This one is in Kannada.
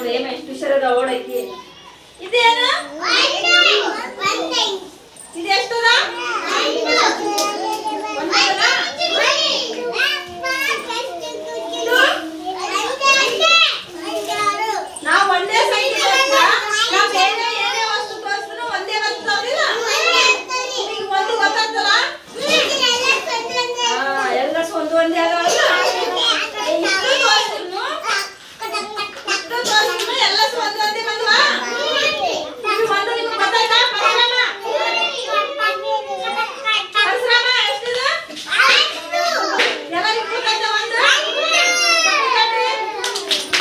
ನೋಡಿ ಎಷ್ಟು ಹುಷಾರದ ಓಡಕ್ಕೆ ಇದೇನು